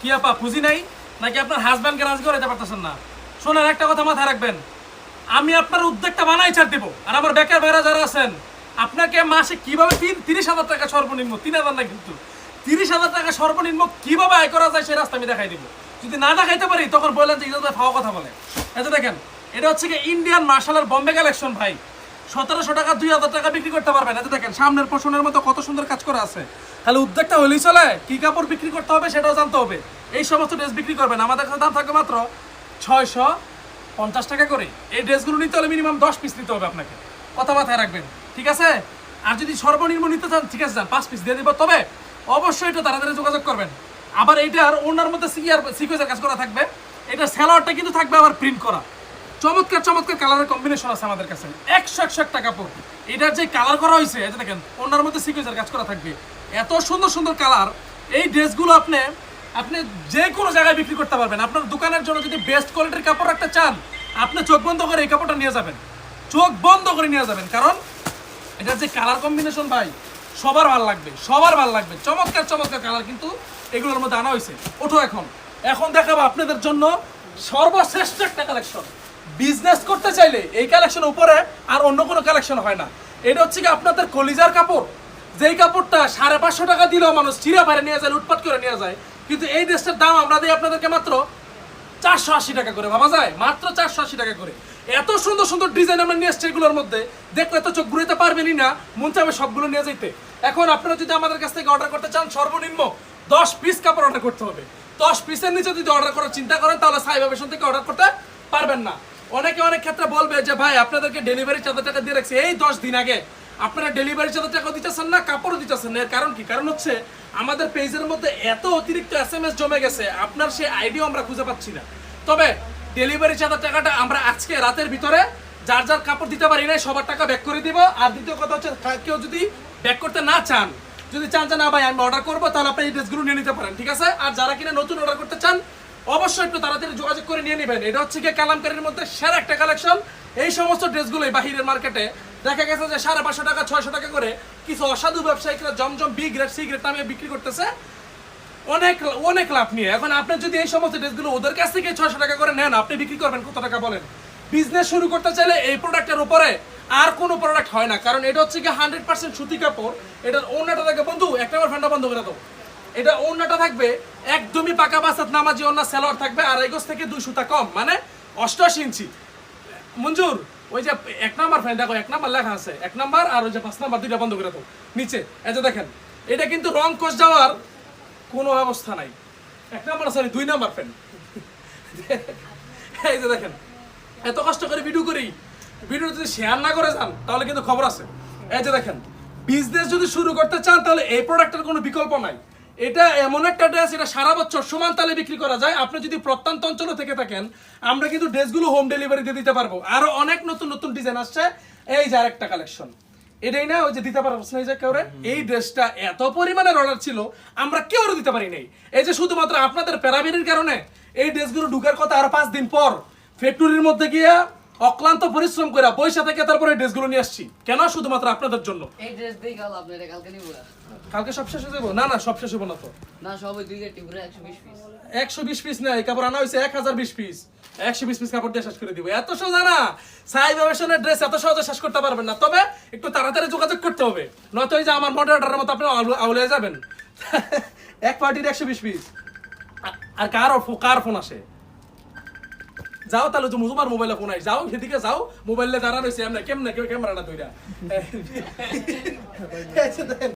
কি আপা পুঁজি নাই? নাকি আপনার হাজব্যান্ডকে রাজি করাইতে পারতেছেন না? শোনেন, একটা কথা মাথায় রাখবেন। আমি আপনার উদ্যোগটা বানাই ছাড় দেবো। আর আমার বেকার ভাইরা যারা আছেন, আপনাকে মাসে কীভাবে তিন তিরিশ হাজার টাকা সর্বনিম্ন, তিন হাজার না কিন্তু, তিরিশ হাজার টাকা সর্বনিম্ন কীভাবে আয় করা যায় সেই রাস্তা আমি দেখাই দিব। যদি না দেখাইতে পারি, তখন বললেন যে ইজাজ ভাই ফাওয়া কথা বলে। এত দেখেন, এটা হচ্ছে কি ইন্ডিয়ান মার্শালের বম্বে কালেকশন ভাই। সতেরোশো টাকা, দুই হাজার টাকা বিক্রি করতে পারবেন। এত দেখেন, সামনের পোষণের মতো কত সুন্দর কাজ করা আছে। তাহলে উদ্যোগটা হলেই চলে, কি কাপড় বিক্রি করতে হবে সেটাও জানতে হবে। এই সমস্ত ড্রেস বিক্রি করবেন। আমাদের কাছে দাম থাকবে মাত্র ছয়শো পঞ্চাশ টাকা করে। এই ড্রেসগুলো নিতে হলে মিনিমাম দশ পিস নিতে হবে আপনাকে। কথা মাথায় রাখবেন, ঠিক আছে? আর যদি সর্বনিম্ন নিতে চান, ঠিক আছে যান পাঁচ পিস দিয়ে দিব। তবে অবশ্যই একটু তাড়াতাড়ি যোগাযোগ করবেন। আবার এইটার ওনার মধ্যে সিয়ার সিকোয়েন্সের কাজ করা থাকবে। এটা স্যালোয়ারটা কিন্তু থাকবে আবার প্রিন্ট করা। চমৎকার চমৎকার কালারের কম্বিনেশন আছে আমাদের কাছে। একশো একশো একটা কাপড়। এটার যে কালার করা হয়েছে এটা দেখেন, ওনার মধ্যে সিকোয়েন্সের কাজ করা থাকবে। এত সুন্দর সুন্দর কালার এই ড্রেসগুলো আপনি আপনি যে কোনো জায়গায় বিক্রি করতে পারবেন। আপনার দোকানের জন্য যদি বেস্ট কোয়ালিটির কাপড় রাখতে চান, আপনি চোখ বন্ধ করে এই কাপড়টা নিয়ে যাবেন। চোখ বন্ধ করে নিয়ে যাবেন। কারণ এটার যে কালার কম্বিনেশন ভাই, সবার ভালো লাগবে, সবার ভালো লাগবে। চমৎকার চমৎকার কালার কিন্তু এগুলোর মধ্যে আনা হয়েছে। ওঠো এখন। এখন দেখাবো আপনাদের জন্য সর্বশ্রেষ্ঠ একটা কালেকশন বিজনেস করতে চাইলে এই কালেকশন উপরে আর অন্য কোনো কালেকশন হয় না। এটা হচ্ছে কি আপনাদের কলিজার কাপড়। যেই কাপড়টা সাড়ে পাঁচশো টাকা দিলেও মানুষ চিরা বাইরে নিয়ে যায়, লুটপাট করে নিয়ে যায়, কিন্তু এই ড্রেসটার দাম আমরা দিই আপনাদেরকে মাত্র চারশো আশি টাকা করে। ভাবা যায়? মাত্র চারশো আশি টাকা করে। এত সুন্দর সুন্দর ডিজাইন আমরা নিয়ে এসছি এগুলোর মধ্যে, দেখলে তো চোখ ঘুরাইতে পারবেনই না, মন চাবে সবগুলো নিয়ে যেতে এখন আপনারা যদি আমাদের কাছ থেকে অর্ডার করতে চান, সর্বনিম্ন দশ পিস কাপড় অর্ডার করতে হবে। দশ পিসের নিচে যদি অর্ডার করার চিন্তা করেন, তাহলে সাইবা থেকে অর্ডার করতে পারবেন না। অনেকে অনেক ক্ষেত্রে বলবে যে, ভাই, আপনাদেরকে ডেলিভারি চাঁদা টাকা দিয়ে রাখছি। এই দশ দিন আগে আপনারা ডেলিভারি চাঁদা টাকা দিতেছেন না, কাপড়ও দিতেছেন না। এর কারণ কি? কারণ হচ্ছে আমাদের পেজের মধ্যে এত অতিরিক্ত এস এম এস জমে গেছে, আপনার সেই আইডিও আমরা খুঁজে পাচ্ছি না। তবে ডেলিভারি চাঁদার টাকাটা আমরা আজকে রাতের ভিতরে যার যার কাপড় দিতে পারি না সবার টাকা ব্যাক করে দিব। আর দ্বিতীয় কথা হচ্ছে কেউ যদি ব্যাক করতে না চান, যদি চান যে, না ভাই, আমি অর্ডার করব, তাহলে আপনি এই ড্রেসগুলো নিয়ে নিতে পারেন, ঠিক আছে? আর যারা কিনা নতুন অর্ডার করতে চান অবশ্যই একটু তাড়াতাড়ি যোগাযোগ করে নিয়ে নেবেন। এটা হচ্ছে গিয়ে কালামকারীর মধ্যে সেরা একটা কালেকশন এই সমস্ত ড্রেসগুলোই বাহিরের মার্কেটে দেখা গেছে যে সাড়ে পাঁচশো টাকা, ছয়শো টাকা করে কিছু অসাধু ব্যবসায়িকরা Zamzam B grade C grade নামে বিক্রি করতেছে। অনেক অনেক লাভ নিয়ে। এখন আপনি যদি এই সমস্ত ড্রেসগুলো ওদের কাছ থেকে ছয়শো টাকা করে নেন, আপনি বিক্রি করবেন, কত টাকা বলেন? বিজনেস শুরু করতে চাইলে এই প্রোডাক্টের উপরে আর কোনো প্রোডাক্ট হয় না। কারণ এটা হচ্ছে কি হান্ড্রেড পার্সেন্ট সুতি কাপড়। এটার অন্যটা থাকে বন্ধু, একটা আমার ফ্যানটা বন্ধ করে দাও। এটা অন্যটা থাকবে একদমই পাকা বাসাত নামাজি অন্য সেলোয়ার থাকবে আর এগোস থেকে দুই সুতা কম মানে অষ্টআশি ইঞ্চি। মঞ্জুর, ওই যে এক নাম্বার ফ্যান দেখো, এক নাম্বার লেখা আছে, এক নাম্বার আর ওই যে পাঁচ নাম্বার দুইটা বন্ধ করে দাও, নিচে, এই যে দেখেন, এটা কিন্তু রং কোষ যাওয়ার কোনো অবস্থা নাই। এক নাম্বার সরি দুই নাম্বার ফ্যান এই যে দেখেন, এত কষ্ট করে ভিডিও করি ভিডিও যদি শেয়ার না করে যান, তাহলে কিন্তু খবর আছে। এই যে দেখেন বিজনেস যদি শুরু করতে চান, তাহলে এই প্রোডাক্টের কোনো বিকল্প নাই। এটা এমন একটা ড্রেস এটা সারা বছর সমান তালে বিক্রি করা যায়। আপনি যদি প্রত্যন্ত অঞ্চলে থেকে থাকেন আমরা কিন্তু ড্রেসগুলো হোম ডেলিভারি দিয়ে দিতে পারব। আরও অনেক নতুন নতুন ডিজাইন আসছে। এই যে আরেকটা কালেকশন এটাই না ওই যে দিতে পারব না এই যে কেউ এই ড্রেসটা এত পরিমাণের অর্ডার ছিল আমরা কেউ দিতে পারি নাই। এই যে শুধুমাত্র আপনাদের প্যারাবিনের কারণে এই ড্রেসগুলো ঢুকার কথা আর পাঁচ দিন পর। ফ্যাক্টরির মধ্যে গিয়া অক্লান্ত পরিশ্রম করে পয়সা থেকে তারপরে ড্রেসগুলো নিয়ে আসছি। কেন? শুধুমাত্র আপনাদের জন্য। এই ড্রেস আপনার কালকে নিবো। কালকে সব শেষ হয়ে যাব? না না সব শেষ হব না তো। না দুই গাড়ি একশো বিশ পিস একশো বিশ পিস নেই কাপড় আনা হয়েছে এক হাজার বিশ পিস একশো বিশ পিস কাপড় দিয়ে শেষ করে দিব। এত সোজা না। সাই ব্যবসানের ড্রেস এত সহজে শেষ করতে পারবেন না। তবে একটু তাড়াতাড়ি যোগাযোগ করতে হবে। নয়তো এই যে আমার মডারেটারের মতো আপনি আউলে- যাবেন। এক পার্টির একশো বিশ পিস আর কার কার ফোন আসে? যাও তাহলে তুমি তোমার মোবাইলে ফোন আই। যাও, সেদিকে যাও মোবাইলে দাঁড়া রয়েছে এমনি কেমনে কেউ ক্যামেরাটা তৈরা